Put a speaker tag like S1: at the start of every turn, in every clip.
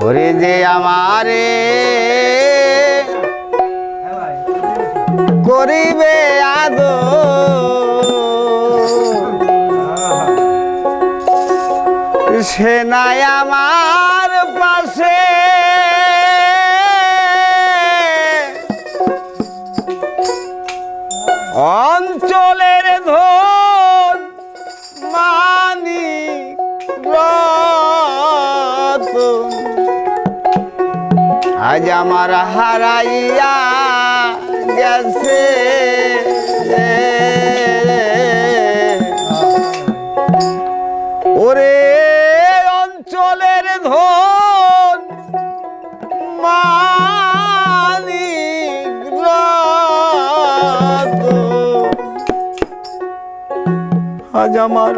S1: ওরে যে আমারে করিবে আদো সে নাই আমার আমার হারাইয়া গেছে। ওরে অঞ্চলের ধন মানিক আজ আমার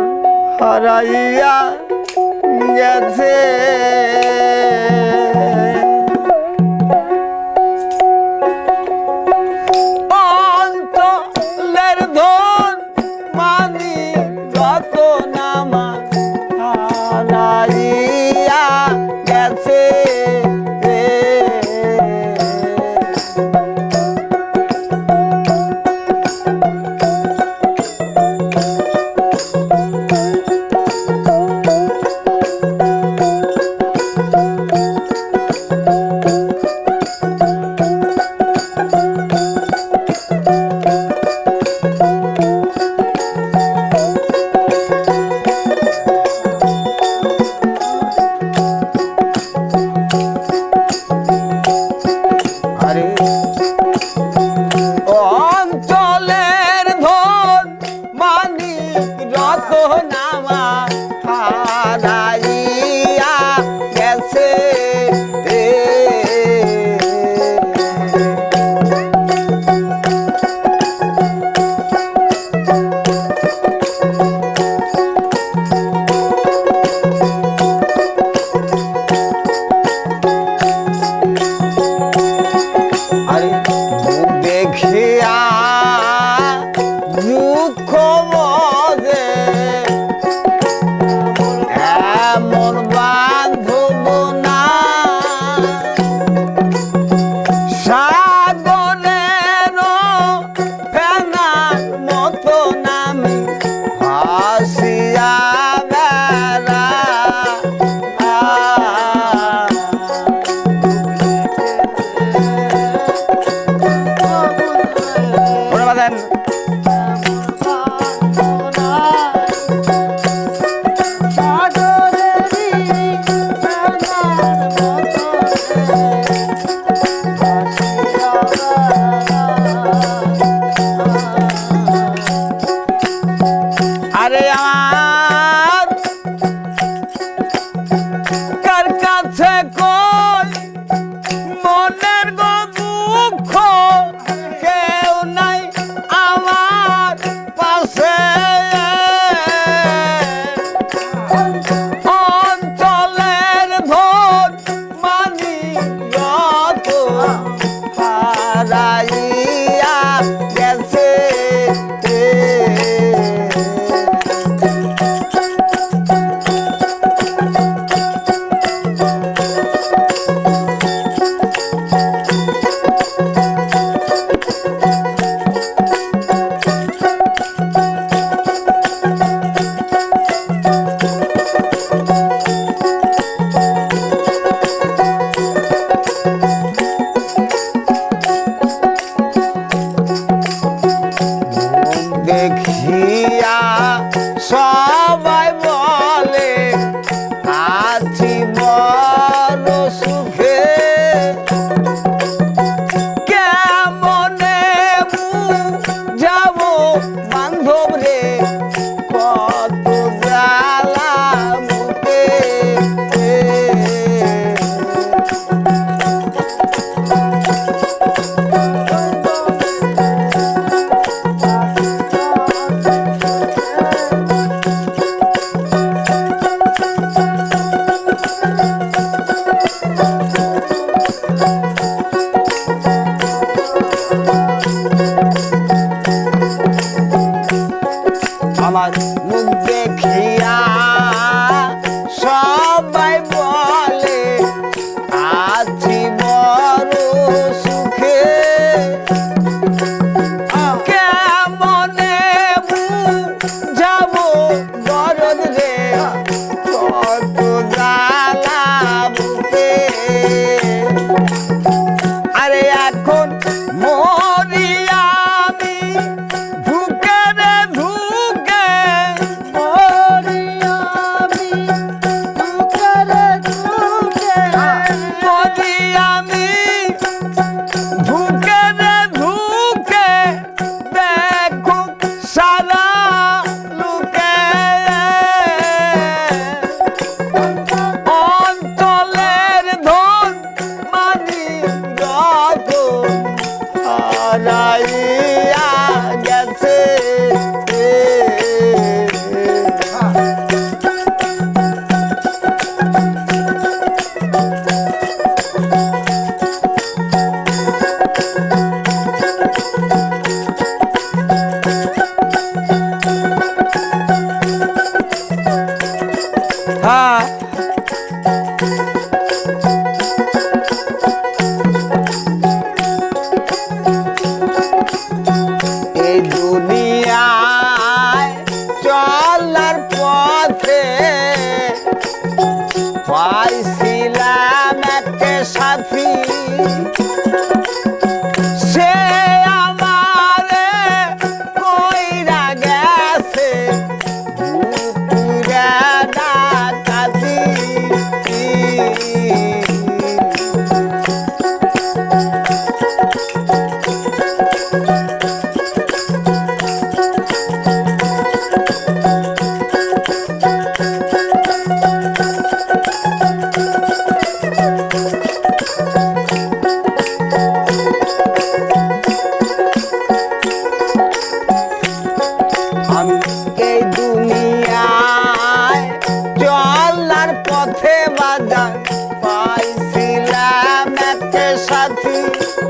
S1: হারাইয়া গেছে। Hare Krishna. 고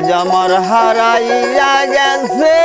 S1: আজ আমার হারাইয়া গেছে।